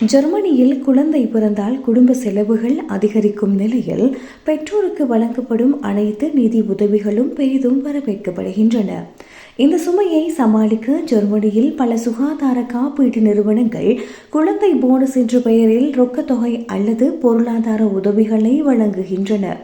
ஜெர்மனியில் குழந்தை பிறந்தால் குடும்ப செலவுகள் அதிகரிக்கும் நிலையில் பெற்றோருக்கு வழங்கப்படும் அனைத்து நிதி உதவிகளும் பெரிதும் வரவேற்கப்படுகின்றன. இந்த சுமையை சமாளிக்க ஜெர்மனியில் பல சுகாதார காப்பீட்டு நிறுவனங்கள் குழந்தை போனஸ் என்ற பெயரில் ரொக்கத்தொகை அல்லது பொருளாதார உதவிகளை வழங்குகின்றன.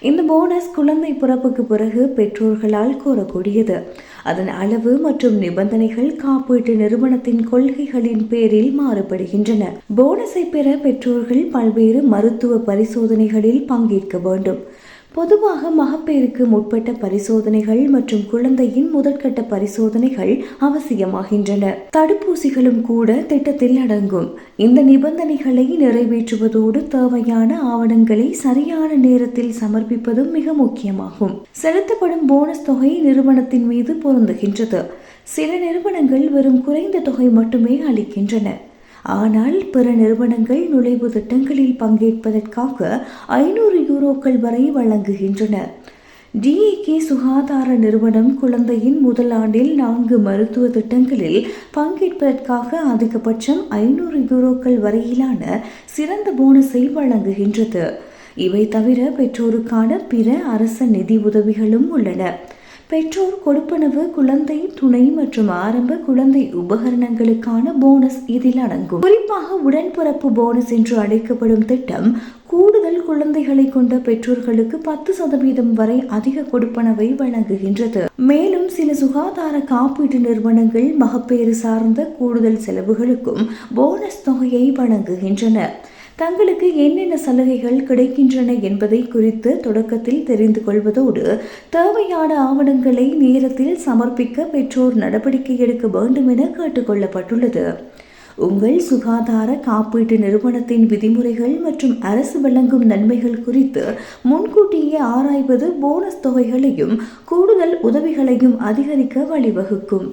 இந்த போனஸ் குழந்தை பிறப்புக்கு பிறகு பெற்றோர்களால் கோரக்கூடியது அதன் அளவு மற்றும் நிபந்தனைகள் காப்பீட்டு நிறுவனத்தின் கொள்கைகளின் பேரில் மாறுபடுகின்றன. போனஸை பெற பெற்றோர்கள் பல்வேறு மருத்துவ பரிசோதனைகளில் பங்கேற்க வேண்டும். பொதுவாக மகப்பேறுக்கு முற்பட்ட பரிசோதனைகள் மற்றும் குழந்தையின் முதற்கட்ட பரிசோதனைகள் அவசியமாகின்றன. தடுப்பூசிகளும் கூட திட்டத்தில் அடங்கும். இந்த நிபந்தனைகளை நிறைவேற்றுவதோடு தேவையான ஆவணங்களை சரியான நேரத்தில் சமர்ப்பிப்பதும் மிக முக்கியமாகும். செலுத்தப்படும் போனஸ் தொகை நிறுவனத்தின் மீது பொருந்துகின்றது. சில நிறுவனங்கள் வெறும் குறைந்த தொகை மட்டுமே அளிக்கின்றன. ஆனால் பிற நிறுவனங்கள் நுழைவு திட்டங்களில் பங்கேற்பதற்காக ஐநூறு யூரோக்கள் வரை வழங்குகின்றன. டிஏகே சுகாதார நிறுவனம் குழந்தையின் முதல் ஆண்டில் நான்கு மருத்துவ திட்டங்களில் பங்கேற்பதற்காக அதிகபட்சம் ஐநூறு யூரோக்கள் வரையிலான சிறந்த போனஸை வழங்குகின்றது. இவை தவிர பெற்றோருக்கான பிற அரச நிதி உதவிகளும் உள்ளன. பெற்றோர் கொடுப்பனவு குழந்தை துணை மற்றும் ஆரம்ப குழந்தை உபகரணங்களுக்கான போனஸ் இதில் அடங்கும். குறிப்பாக உடன்பிறப்பு போனஸ் என்று அழைக்கப்படும் திட்டம் கூடுதல் குழந்தைகளை கொண்ட பெற்றோர்களுக்கு பத்து சதவீதம் வரை அதிக கொடுப்பனவை வழங்குகின்றது. மேலும் சில சுகாதார காப்பீட்டு நிறுவனங்கள் மகப்பேறு சார்ந்த கூடுதல் செலவுகளுக்கும் போனஸ் தொகையை வழங்குகின்றன. தங்களுக்கு என்னென்ன சலுகைகள் கிடைக்கின்றன என்பதை குறித்து தொடக்கத்தில் தெரிந்து கொள்வதோடு தேவையான ஆவணங்களை நேரத்தில் சமர்ப்பிக்க பெற்றோர் நடவடிக்கை எடுக்க வேண்டும் என கேட்டுக்கொள்ளப்பட்டுள்ளது உங்கள் சுகாதார காப்பீட்டு நிறுவனத்தின் விதிமுறைகள் மற்றும் அரசு வழங்கும் நன்மைகள் குறித்து முன்கூட்டியே ஆராய்வது போனஸ் தொகைகளையும் கூடுதல் உதவிகளையும் அதிகரிக்க வழிவகுக்கும்.